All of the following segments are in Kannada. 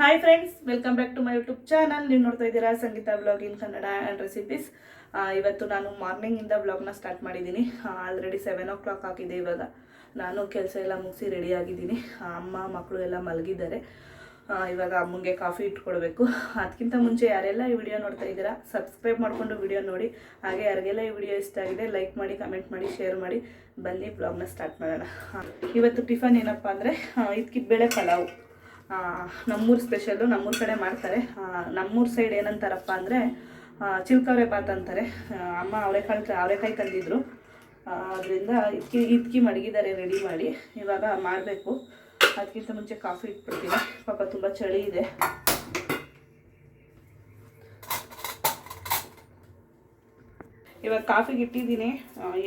Hi friends welcome back to my YouTube channel ನೀವು ನೋಡ್ತಾ ಇದ್ದೀರಾ Sangeetha blog in Kannada and recipes ಇವತ್ತು ನಾನು ಮಾರ್ನಿಂಗಿಂದ ಬ್ಲಾಗ್ನ ಸ್ಟಾರ್ಟ್ ಮಾಡಿದ್ದೀನಿ. ಆಲ್ರೆಡಿ ಸೆವೆನ್ ಓ ಕ್ಲಾಕ್ ಆಗಿದೆ ಇವಾಗ. ನಾನು ಕೆಲಸ ಎಲ್ಲ ಮುಗಿಸಿ ರೆಡಿ ಆಗಿದ್ದೀನಿ. ಅಮ್ಮ ಮಕ್ಕಳು ಎಲ್ಲ ಮಲಗಿದ್ದಾರೆ. ಇವಾಗ ಅಮ್ಮಂಗೆ ಕಾಫಿ ಇಟ್ಕೊಡ್ಬೇಕು. ಅದಕ್ಕಿಂತ ಮುಂಚೆ ಯಾರೆಲ್ಲ ಈ ವಿಡಿಯೋ ನೋಡ್ತಾ ಇದ್ದೀರಾ ಸಬ್ಸ್ಕ್ರೈಬ್ ಮಾಡಿಕೊಂಡು ವಿಡಿಯೋ ನೋಡಿ. ಹಾಗೆ ಯಾರಿಗೆಲ್ಲ ಈ ವಿಡಿಯೋ ಇಷ್ಟ ಆಗಿದೆ ಲೈಕ್ ಮಾಡಿ ಕಮೆಂಟ್ ಮಾಡಿ ಶೇರ್ ಮಾಡಿ, ಬನ್ನಿ ಬ್ಲಾಗ್ನ ಸ್ಟಾರ್ಟ್ ಮಾಡೋಣ. ಇವತ್ತು ಟಿಫನ್ ಏನಪ್ಪ ಅಂದರೆ ಬೇಳೆ ಪಲಾವು. ನಮ್ಮೂರು ಸ್ಪೆಷಲ್ಲು ನಮ್ಮೂರ ಕಡೆ ಮಾಡ್ತಾರೆ. ನಮ್ಮೂರು ಸೈಡ್ ಏನಂತಾರಪ್ಪ ಅಂದರೆ ಚಿಲ್ಕವ್ರೆ ಬಾತ್ ಅಂತಾರೆ. ಅಮ್ಮ ಅವರೆಕಾಳು ಅವರೆಕಾಯಿ ತಂದಿದ್ರು. ಅದರಿಂದ ಇದ್ಕಿ ಇದ್ಕಿ ಮಡಗಿದ್ದಾರೆ ರೆಡಿ ಮಾಡಿ. ಇವಾಗ ಮಾಡಬೇಕು. ಅದಕ್ಕಿಂತ ಮುಂಚೆ ಕಾಫಿ ಇಟ್ಬಿಡ್ತೀನಿ. ಪಾಪ ತುಂಬ ಚಳಿ ಇದೆ. ಇವಾಗ ಕಾಫಿಗೆ ಇಟ್ಟಿದ್ದೀನಿ.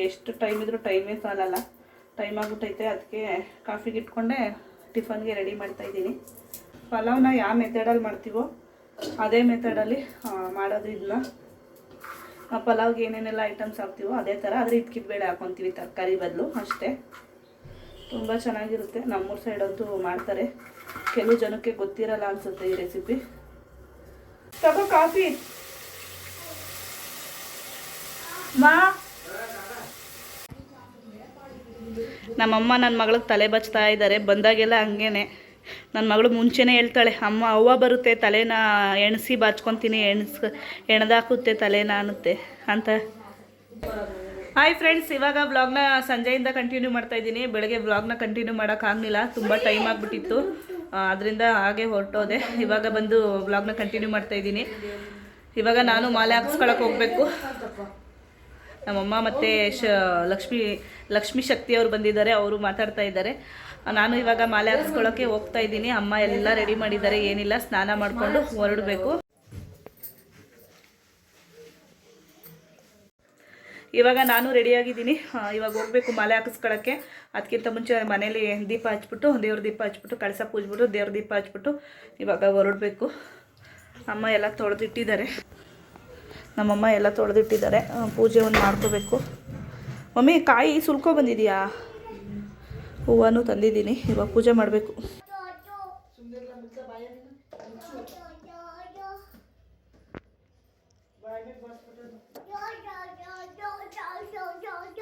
ಎಷ್ಟು ಟೈಮ್ ಇದ್ರೂ ಟೈಮೇ ಸಾಲಲ್ಲ. ಟೈಮ್ ಆಗ್ಬಿಟ್ಟೈತೆ ಅದಕ್ಕೆ ಕಾಫಿಗೆ ಇಟ್ಕೊಂಡೆ ಟಿಫನ್ಗೆ ರೆಡಿ ಮಾಡ್ತಾ ಇದ್ದೀನಿ. ಪಲಾವ್ನ ಯಾವ ಮೆಥಡಲ್ಲಿ ಮಾಡ್ತೀವೋ ಅದೇ ಮೆಥಡಲ್ಲಿ ಮಾಡೋದು ಇದನ್ನ ಪಲಾವ್ಗೆ ಏನೇನೆಲ್ಲ ಐಟಮ್ಸ್ ಹಾಕ್ತೀವೋ ಅದೇ ಥರ ಆದರೆ ಇದ್ಕಿದ ಬೇಳೆ ಹಾಕ್ಕೊತೀವಿ ತರಕಾರಿ ಬದಲು ಅಷ್ಟೇ. ತುಂಬ ಚೆನ್ನಾಗಿರುತ್ತೆ. ನಮ್ಮೂರ ಸೈಡ್ ಅಂತೂ ಮಾಡ್ತಾರೆ. ಕೆಲವು ಜನಕ್ಕೆ ಗೊತ್ತಿರಲ್ಲ ಅನಿಸುತ್ತೆ ಈ ರೆಸಿಪಿ ತಗೋ ಕಾಫಿ. ಮಾ ನಮ್ಮಮ್ಮ ನನ್ನ ಮಗಳಿಗೆ ತಲೆ ಬಚ್ತಾ ಇದ್ದಾರೆ ಬಂದಾಗೆಲ್ಲ ಹಂಗೇನೆ. ನನ್ನ ಮಗಳು ಮುಂಚೆನೇ ಹೇಳ್ತಾಳೆ, ಅಮ್ಮ, ಅವ್ವ ಬರುತ್ತೆ, ತಲೆನ ಎಣಸಿ ಬಾಚ್ಕೊತೀನಿ, ಎಣಿಸ್, ಎಣದಾಕುತ್ತೆ ತಲೆನ ಅನ್ನುತ್ತೆ ಅಂತ. ಹಾಯ್ ಫ್ರೆಂಡ್ಸ್ ಇವಾಗ ವ್ಲಾಗ್ನ ಸಂಜೆಯಿಂದ ಕಂಟಿನ್ಯೂ ಮಾಡ್ತಾ ಇದ್ದೀನಿ. ಬೆಳಗ್ಗೆ ವ್ಲಾಗ್ನ ಕಂಟಿನ್ಯೂ ಮಾಡೋಕ್ಕಾಗಲಿಲ್ಲ ತುಂಬ ಟೈಮ್ ಆಗಿಬಿಟ್ಟಿತ್ತು. ಅದರಿಂದ ಹಾಗೆ ಹೊರಟೋದೆ. ಇವಾಗ ಬಂದು ವ್ಲಾಗ್ನ ಕಂಟಿನ್ಯೂ ಮಾಡ್ತಾ ಇದ್ದೀನಿ. ಇವಾಗ ನಾನು ಮಾಲೆ ಹಾಕ್ಸ್ಕೊಳಕ್ಕೆ ಹೋಗಬೇಕು. ನಮ್ಮಮ್ಮ ಮತ್ತು ಶ, ಲಕ್ಷ್ಮಿ ಲಕ್ಷ್ಮಿ ಶಕ್ತಿ ಅವರು ಬಂದಿದ್ದಾರೆ, ಅವರು ಮಾತಾಡ್ತಾ ಇದ್ದಾರೆ. ನಾನು ಇವಾಗ ಮಾಲೆ ಹಾಕ್ಸ್ಕೊಳ್ಳೋಕ್ಕೆ ಹೋಗ್ತಾ ಇದ್ದೀನಿ. ಅಮ್ಮ ಎಲ್ಲ ರೆಡಿ ಮಾಡಿದ್ದಾರೆ, ಏನಿಲ್ಲ, ಸ್ನಾನ ಮಾಡಿಕೊಂಡು ಹೊರಡಬೇಕು. ಇವಾಗ ನಾನು ರೆಡಿಯಾಗಿದ್ದೀನಿ ಇವಾಗ ಹೋಗ್ಬೇಕು ಮಾಲೆ ಹಾಕಿಸ್ಕೊಳ್ಳೋಕ್ಕೆ ಅದಕ್ಕಿಂತ ಮುಂಚೆ ಮನೇಲಿ ದೀಪ ಹಚ್ಬಿಟ್ಟು, ದೇವ್ರ ದೀಪ ಹಚ್ಬಿಟ್ಟು, ಕಳಸ ಪೂಜ್ಬಿಟ್ಟು, ದೇವ್ರ ದೀಪ ಹಚ್ಬಿಟ್ಟು ಇವಾಗ ಹೊರಡಬೇಕು. ಅಮ್ಮ ಎಲ್ಲ ತೊಳೆದಿಟ್ಟಿದ್ದಾರೆ. ನಮ್ಮಮ್ಮ ಎಲ್ಲ ತೊಳೆದಿಟ್ಟಿದ್ದಾರೆ. ಪೂಜೆ ಒಂದು ಮಾಡ್ಕೋಬೇಕು. ಮಮ್ಮಿ ಕಾಯಿ ಸುಲ್ಕೊ ಬಂದಿದೆಯಾ? ಹೂವನ್ನು ತಂದಿದ್ದೀನಿ. ಇವಾಗ ಪೂಜೆ ಮಾಡಬೇಕು.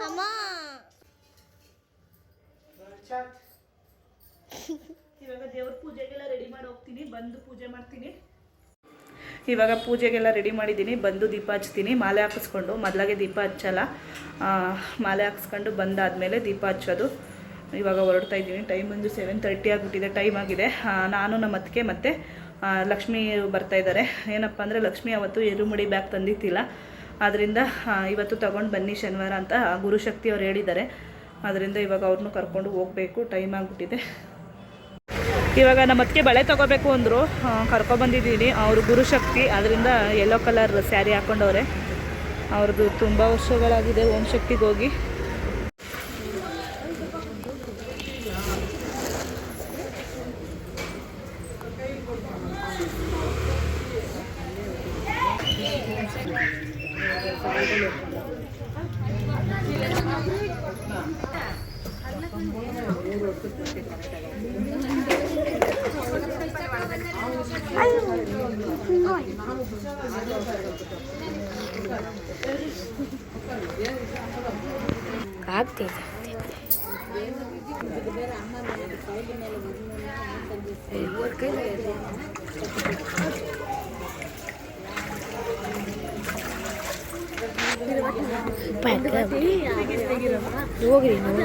ಅಮ್ಮ. ಇವಾಗ ದೇವ್ರ ಪೂಜೆಗೆಲ್ಲ ರೆಡಿ ಮಾಡಿ ಹೋಗ್ತೀನಿ. ಬಂದು ಪೂಜೆ ಮಾಡ್ತೀನಿ. ಇವಾಗ ಪೂಜೆಗೆಲ್ಲ ರೆಡಿ ಮಾಡಿದ್ದೀನಿ. ಬಂದು ದೀಪ ಹಚ್ತೀನಿ ಮಾಲೆ ಹಾಕಿಸ್ಕೊಂಡು, ಮೊದಲಾಗೆ ದೀಪ ಹಚ್ಚಲ್ಲ. ಮಾಲೆ ಹಾಕಿಸ್ಕೊಂಡು ಬಂದಾದಮೇಲೆ ದೀಪ ಹಚ್ಚೋದು. ಇವಾಗ ಹೊರಡ್ತಾ ಇದ್ದೀನಿ. ಟೈಮ್ ಬಂದು ಸೆವೆನ್ ತರ್ಟಿ ಆಗಿಬಿಟ್ಟಿದೆ. ಟೈಮ್ ಆಗಿದೆ. ನಾನು ನಮ್ಮ ಅತ್ತಿಗೆ ಮತ್ತು ಲಕ್ಷ್ಮೀ ಲಕ್ಷ್ಮಿ ಬರ್ತಾ ಇದ್ದಾರೆ. ಏನಪ್ಪ ಅಂದರೆ ಲಕ್ಷ್ಮಿ ಅವತ್ತು ಎರುಮುಡಿ ಬ್ಯಾಗ್ ತಂದಿತ್ತಿಲ್ಲ ಆದ್ದರಿಂದ ಇವತ್ತು ತಗೊಂಡು ಬನ್ನಿ ಶನಿವಾರ ಅಂತ ಗುರುಶಕ್ತಿ ಅವ್ರು ಹೇಳಿದ್ದಾರೆ. ಅದರಿಂದ ಇವಾಗ ಅವ್ರನ್ನೂ ಕರ್ಕೊಂಡು ಹೋಗಬೇಕು. ಟೈಮ್ ಆಗಿಬಿಟ್ಟಿದೆ. ಇವಾಗ ನಮ್ಮ ಅತ್ತಿಗೆ ಬಳೆ ತಗೋಬೇಕು ಅಂದರು. ಕರ್ಕೊಬಂದಿದ್ದೀನಿ ಅವರು ಗುರುಶಕ್ತಿ ಅದರಿಂದ ಯೆಲ್ಲೋ ಕಲರ್ ಸ್ಯಾರಿ ಹಾಕ್ಕೊಂಡವ್ರೆ ಅವ್ರದ್ದು ತುಂಬ ವರ್ಷಗಳಾಗಿದೆ. ಓಂ ಶಕ್ತಿಗೆ ಹೋಗಿ. ಆಗ್ತಿದೆ ಹೋಗ್ರಿ ನೋಡಿ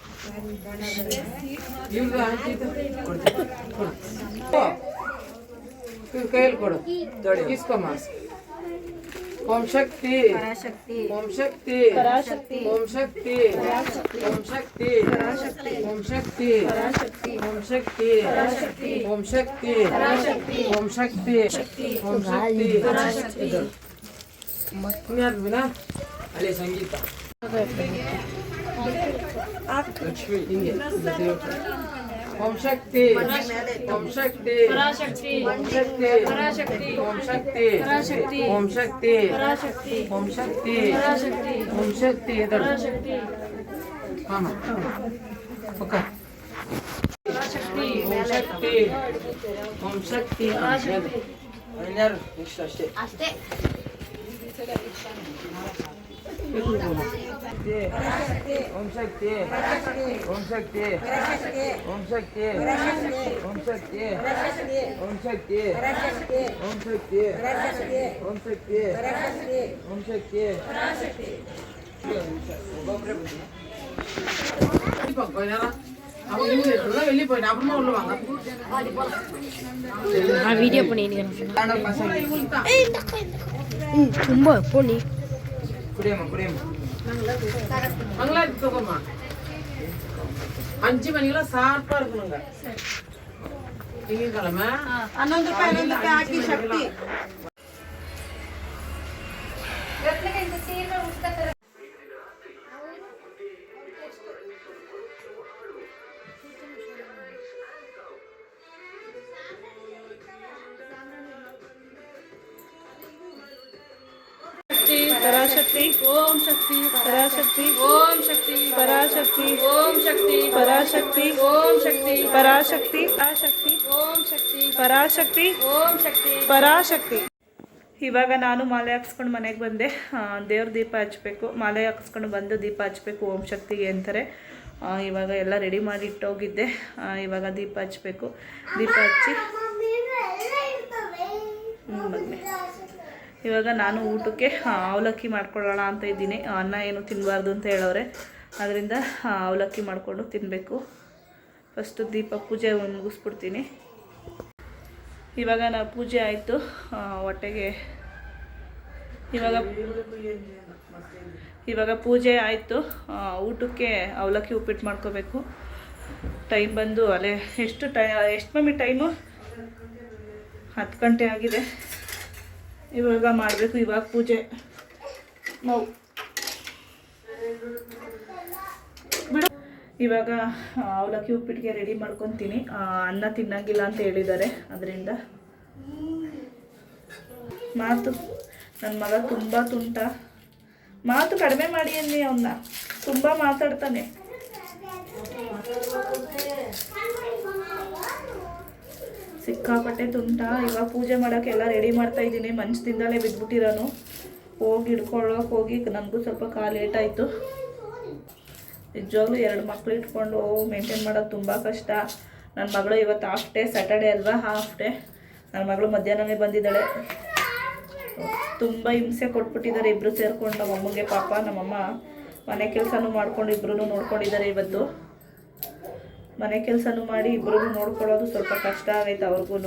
ಕೈಯಲ್ಲಿ ಕೊಡು. ಇಸ್ಕೊಮ್ಮ ಓಂ ಶಕ್ತಿ ಪರಾಶಕ್ತಿ. ಓಂ ಶಕ್ತಿ. ಪರಾಶಕ್ತಿ. ಓಂ ಶಕ್ತಿ. ಓಂ ಶಕ್ತಿ. ಓಂ ಶಕ್ತಿ. ಪರಾಶಕ್ತಿ. ಓಂ ಶಕ್ತಿ. ಪರಾಶಕ್ತಿ. ಓಂ ಶಕ್ತಿ. ಪರಾಶಕ್ತಿ. ಓಂ ಶಕ್ತಿ. ಓಂ ಶಕ್ತಿ. ಪರಾಶಕ್ತಿ. ಇನ್ಯಾರು ವಿನಾ ಅಲ್ಲಿ ಸಂಗೀತ. ओम शक्ति ओम शक्ति पराशक्ति ओम शक्ति पराशक्ति ओम शक्ति पराशक्ति ओम शक्ति पराशक्ति ओम शक्ति पराशक्ति ओम शक्ति इधर पराशक्ति हाँ पक्का पराशक्ति ओम शक्ति ओम शक्ति पराशक्ति अन्यार इष्ट ಅಷ್ಟೇ. ಅಷ್ಟೇ. சக்தி ஓம் சக்தி. ஓம் சக்தி. ஓம் சக்தி. ஓம் சக்தி. ஓம் சக்தி. ஓம் சக்தி. ஓம் சக்தி. ஓம் சக்தி. வீடியோ பண்ணிருக்கேன் ரொம்ப எப்போ நீ. புரியாமா மங்களா சுகமா அஞ்சு மணிக்கெல்லாம் சாப்பா இருக்கணுங்க திங்கக்கிழமை பன்னெண்டு பன்னெண்டு ಶಕ್ತಿ ಪರಾಶಕ್ತಿ. ಓಂ ಶಕ್ತಿ ಪರಾಶಕ್ತಿ. ಓಂ ಶಕ್ತಿ. ಪರಾಶಕ್ತಿ. ಓಂ ಶಕ್ತಿ. ಪರಾಶಕ್ತಿ. ಓಂ ಶಕ್ತಿ. ಪರಾಶಕ್ತಿ. ಪರಾಶಕ್ತಿ. ಓಂ ಶಕ್ತಿ. ಪರಾಶಕ್ತಿ. ಓಂ ಶಕ್ತಿ. ಪರಾಶಕ್ತಿ. ಇವಾಗ ನಾನು ಮಾಲೆ ಹಾಕ್ಸ್ಕೊಂಡು ಮನೆಗೆ ಬಂದೆ. ದೇವ್ರ ದೀಪ ಹಚ್ಬೇಕು. ಮಾಲೆ ಹಾಕ್ಸ್ಕೊಂಡು ಬಂದು ದೀಪ ಹಚ್ಬೇಕು ಓಂ ಶಕ್ತಿಗೆ ಅಂತಾರೆ. ಇವಾಗ ಎಲ್ಲ ರೆಡಿ ಮಾಡಿ ಇಟ್ಟೋಗಿದ್ದೆ. ಇವಾಗ ದೀಪ ಹಚ್ಬೇಕು. ದೀಪ ಹಚ್ಚಿ. ಇವಾಗ ನಾನು ಊಟಕ್ಕೆ ಅವಲಕ್ಕಿ ಮಾಡ್ಕೊಳ್ಳೋಣ ಅಂತ ಇದ್ದೀನಿ. ಅನ್ನ ಏನು ತಿನ್ನಬಾರ್ದು ಅಂತ ಹೇಳೋರೆ. ಅದರಿಂದ ಅವಲಕ್ಕಿ ಮಾಡಿಕೊಂಡು ತಿನ್ನಬೇಕು ಫಸ್ಟು ದೀಪ ಪೂಜೆ ಮುಗಿಸ್ಬಿಡ್ತೀನಿ. ಇವಾಗ ನಾ ಪೂಜೆ ಆಯಿತು. ಹೊಟ್ಟೆಗೆ ಇವಾಗ ಇವಾಗ ಪೂಜೆ ಆಯಿತು. ಊಟಕ್ಕೆ ಅವಲಕ್ಕಿ ಉಪ್ಪಿಟ್ಟು ಮಾಡ್ಕೋಬೇಕು. ಟೈಮ್ ಬಂದು ಅಲ್ಲೇ ಎಷ್ಟು ಟೈ, ಎಷ್ಟು ಮಮ್ಮಿ ಟೈಮು? ಹತ್ತು ಗಂಟೆ ಆಗಿದೆ. ಇವಾಗ ಮಾಡಬೇಕು, ಇವಾಗ ಪೂಜೆ. ನಾವು ಬಿಡು. ಇವಾಗ ಅವಲಕ್ಕಿ ಉಪ್ಪಿಟ್ಟಿಗೆ ರೆಡಿ ಮಾಡ್ಕೊತೀನಿ. ಅನ್ನ ತಿನ್ನಂಗಿಲ್ಲ ಅಂತ ಹೇಳಿದ್ದಾರೆ, ಅದರಿಂದ. ಮಾತು ನನ್ನ ಮಗ ತುಂಬ ತುಂಟ. ಮಾತು ಕಡಿಮೆ ಮಾಡಿ ಅನ್ನಿ ಅವನ್ನ ತುಂಬ ಮಾತಾಡ್ತಾನೆ. ಸಿಕ್ಕಾಪಟ್ಟೆ ತುಂಟ ಇವಾಗ ಪೂಜೆ ಮಾಡೋಕ್ಕೆಲ್ಲ ರೆಡಿ ಮಾಡ್ತಾ ಇದ್ದೀನಿ. ಮಂಚದಿಂದಲೇ ಬಿದ್ದುಬಿಟ್ಟಿರೋನು ಹೋಗಿ ಹಿಡ್ಕೊಳ್ಳೋಕೆ ಹೋಗಿ ನನಗೂ ಸ್ವಲ್ಪ ಕಾಲು ಲೇಟ್ ಆಯಿತು ನಿಜವಾಗ್ಲೂ ಎರಡು ಮಕ್ಕಳು ಇಟ್ಕೊಂಡು ಮೇಂಟೈನ್ ಮಾಡೋದು ತುಂಬ ಕಷ್ಟ. ನನ್ನ ಮಗಳು ಇವತ್ತು ಹಾಫ್ ಡೇ ಸ್ಯಾಟರ್ಡೆ ಅಲ್ವಾ? ಹಾಫ್ ಡೇ ನನ್ನ ಮಗಳು ಮಧ್ಯಾಹ್ನವೇ ಬಂದಿದ್ದಾಳೆ. ತುಂಬ ಹಿಂಸೆ ಕೊಟ್ಬಿಟ್ಟಿದ್ದಾರೆ ಇಬ್ಬರು ಸೇರಿಕೊಂಡು. ನಮ್ಮಮ್ಮಗೆ ಪಾಪ, ನಮ್ಮಮ್ಮ ಮನೆ ಕೆಲಸನೂ ಮಾಡ್ಕೊಂಡು ಇಬ್ಬರೂ ನೋಡ್ಕೊಂಡಿದ್ದಾರೆ ಇವತ್ತು. ಮನೆ ಕೆಲಸನೂ ಮಾಡಿ ಇಬ್ಬರಿಗೂ ನೋಡ್ಕೊಳ್ಳೋದು ಸ್ವಲ್ಪ ಕಷ್ಟ ಆಗೈತೆ ಅವ್ರಿಗೂ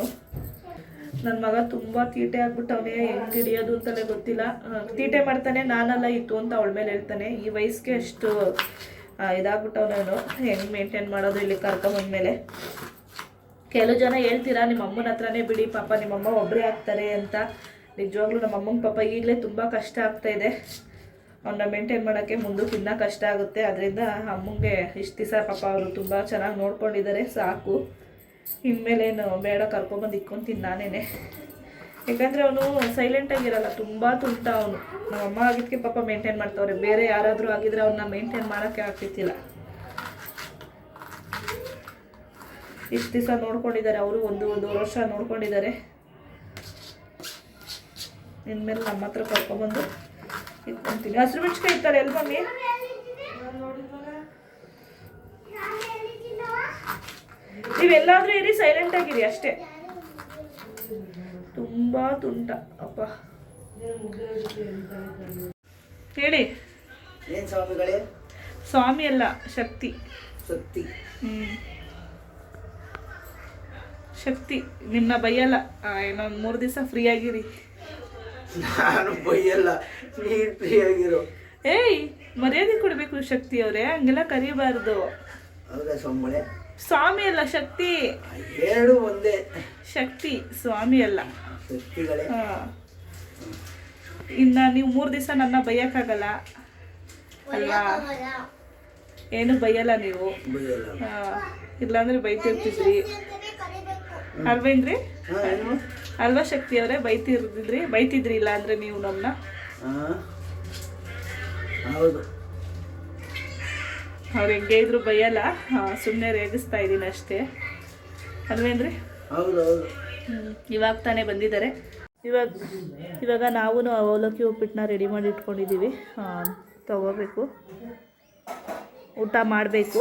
ನನ್ನ ಮಗ ತುಂಬ ತೀಟೆ ಆಗ್ಬಿಟ್ಟವನೇ, ಹೆಂಗೆ ಹಿಡಿಯೋದು ಅಂತಲೇ ಗೊತ್ತಿಲ್ಲ. ತೀಟೆ ಮಾಡ್ತಾನೆ, ನಾನಲ್ಲ ಇತ್ತು ಅಂತ ಅವಳ ಮೇಲೆ ಹೇಳ್ತಾನೆ. ಈ ವಯಸ್ಸಿಗೆ ಅಷ್ಟು ಇದಾಗ್ಬಿಟ್ಟವನು ಹೆಂಗೆ ಮೇಂಟೈನ್ ಮಾಡೋದು ಇಲ್ಲಿ ಕರ್ಕೊಂಬಂದ್ಮೇಲೆ ಕೆಲವು ಜನ ಹೇಳ್ತೀರಾ, ನಿಮ್ಮ ಅಮ್ಮನ ಹತ್ರನೇ ಬಿಡಿ, ಪಾಪ ನಿಮ್ಮಮ್ಮ ಒಬ್ಬರೇ ಆಗ್ತಾರೆ ಅಂತ. ನಿಜವಾಗ್ಲೂ ನಮ್ಮ ಅಮ್ಮನ ಪಾಪ ಈಗಲೇ ತುಂಬ ಕಷ್ಟ ಆಗ್ತಾ ಇದೆ. ಅವನ್ನ ಮೇಂಟೈನ್ ಮಾಡೋಕ್ಕೆ ಮುಂದಕ್ಕೆ ಇನ್ನೂ ಕಷ್ಟ ಆಗುತ್ತೆ. ಅದರಿಂದ ಅಮ್ಮಂಗೆ ಇಷ್ಟು ದಿವಸ ಪಾಪ ಅವರು ತುಂಬ ಚೆನ್ನಾಗಿ ನೋಡ್ಕೊಂಡಿದ್ದಾರೆ. ಸಾಕು. ಇನ್ಮೇಲೇನು ಬೇಡ ಕರ್ಕೊಂಬಂದು ಇಕ್ಕೊಂತೀನಿ ನಾನೇನೆ. ಯಾಕಂದರೆ ಅವನು ಸೈಲೆಂಟಾಗಿರಲ್ಲ ತುಂಬ ತುಂಟ ಅವನು. ನಮ್ಮಮ್ಮ ಆಗಿದ್ದಕ್ಕೆ ಪಾಪ ಮೇಂಟೈನ್ ಮಾಡ್ತಾವ್ರೆ. ಬೇರೆ ಯಾರಾದರೂ ಆಗಿದ್ರೆ ಅವನ್ನ ಮೇಂಟೈನ್ ಮಾಡೋಕ್ಕೆ ಆಗ್ತಿತ್ತಿಲ್ಲ ಇಷ್ಟು ದಿವಸ ನೋಡ್ಕೊಂಡಿದ್ದಾರೆ ಅವರು, ಒಂದು ಒಂದೂವರೆ ವರ್ಷ ನೋಡ್ಕೊಂಡಿದ್ದಾರೆ. ಇನ್ಮೇಲೆ ನಮ್ಮ ಹತ್ರ ಕರ್ಕೊಂಬಂದು ಇಟ್ಕೊಂತೀನಿ. ಹಸಿರು ಮೆಣಸಿನ್ಕಾಯಿ ಇರ್ತಾರೆ ಎಲ್ಲ ಮಮ್ಮಿ ನೀವೆಲ್ಲಾದರೂ ಇರಿ ಸೈಲೆಂಟ್ ಆಗಿರಿ ಅಷ್ಟೇ. ತುಂಬಾ ತುಂಟ ಅಪ್ಪ. ಹೇಳಿ. ಏನು ಸ್ವಾಮಿಗಳೇ? ಸ್ವಾಮಿ ಅಲ್ಲ ಶಕ್ತಿ. ಶಕ್ತಿ. ಹ್ಮ್. ಶಕ್ತಿ ನಿಮ್ಮನ್ನ ಬೈಯಲ್ಲ. ಏನೋ ಇನ್ನೊಂದು ಮೂರು ದಿವಸ ಫ್ರೀ ಆಗಿರಿ. ನಾನು ಬೈಯಲ್ಲ ನೀನು ಪ್ರಿಯಾಗಿರು. ಏಯ್ ಮರ್ಯಾದೆ ಕೊಡಬೇಕು ಶಕ್ತಿ ಅವರೇ ಹಂಗೆಲ್ಲ ಕರಿಬಾರ್ದು. ಹೌದಾ ಸೊಂಬಳೆ ಸ್ವಾಮಿ ಅಲ್ಲ ಶಕ್ತಿ. ಎರಡು ಒಂದೇ. ಶಕ್ತಿ ಸ್ವಾಮಿ ಅಲ್ಲ. ಶಕ್ತಿಗಳೇ. ಹಾ. ಇನ್ನ ನೀವು ಮೂರು ದಿವಸ ನನ್ನ ಬೈಯಕ್ಕಾಗಲ್ಲ. ಅಲ್ವಾ? ಏನು ಬೈಯಲ್ಲ ನೀವು. ಇಲ್ಲಾಂದ್ರೆ ಬೈತಿರ್ತಿದ್ರಿ. ಅಲ್ವೇನ್ರಿ ಅಲ್ವಾ ಶಕ್ತಿ ಅವರೇ? ಬೈತಿರ್ದಿದ್ರಿ? ಬೈತಿದ್ರಿ ಇಲ್ಲ ಅಂದ್ರೆ ನೀವು ನಮ್ಮನ್ನ ಹೌದು. ಅವ್ರು ಹೆಂಗೆ ಇದ್ರು ಬೈಯಲ್ಲ? ಸುಮ್ಮನೆ ರೇಗಿಸ್ತಾ ಇದ್ದೀನಿ ಅಷ್ಟೇ. ಅಲ್ವೇನ್ರಿ ಹೌದು. ಇವಾಗ ತಾನೇ ಬಂದಿದ್ದಾರೆ. ಇವಾಗ ಇವಾಗ ನಾವು ಅವಲಕ್ಕಿ ಉಪ್ಪಿಟ್ಟನ್ನ ರೆಡಿ ಮಾಡಿ ಇಟ್ಕೊಂಡಿದ್ದೀವಿ ತಗೋಬೇಕು. ಊಟ ಮಾಡಬೇಕು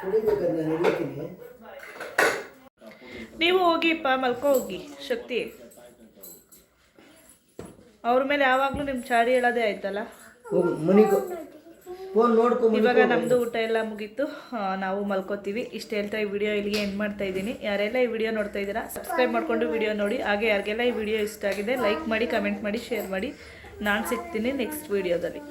ಕುಡಿಬೇಕಾದ್ರೆ ನಾನು ಹಿಡಿತೀನಿ ನೀವು ಹೋಗಿಪ್ಪ ಮಲ್ಕೋ ಹೋಗಿ. ಶಕ್ತಿ. ಅವ್ರ ಮೇಲೆ ಯಾವಾಗಲೂ ನಿಮ್ಮ ಚಾಡಿ ಹೇಳೋದೇ ಆಯ್ತಲ್ಲ? ಫೋನ್ ಇವಾಗ ನಮ್ಮದು ಊಟ ಎಲ್ಲ ಮುಗೀತು. ನಾವು ಮಲ್ಕೋತೀವಿ. ಇಷ್ಟು ಹೇಳ್ತಾ ಈ ವಿಡಿಯೋ ಇಲ್ಲಿಗೆ ಎಂಡ್ ಮಾಡ್ತಾ ಇದ್ದೀನಿ. ಯಾರೆಲ್ಲ ಈ ವಿಡಿಯೋ ನೋಡ್ತಾ ಇದ್ದೀರಾ ಸಬ್ಸ್ಕ್ರೈಬ್ ಮಾಡ್ಕೊಂಡು ವಿಡಿಯೋ ನೋಡಿ. ಹಾಗೆ ಯಾರಿಗೆಲ್ಲ ಈ ವಿಡಿಯೋ ಇಷ್ಟ ಆಗಿದೆ ಲೈಕ್ ಮಾಡಿ ಕಮೆಂಟ್ ಮಾಡಿ ಶೇರ್ ಮಾಡಿ. ನಾನು ಸಿಗ್ತೀನಿ ನೆಕ್ಸ್ಟ್ ವಿಡಿಯೋದಲ್ಲಿ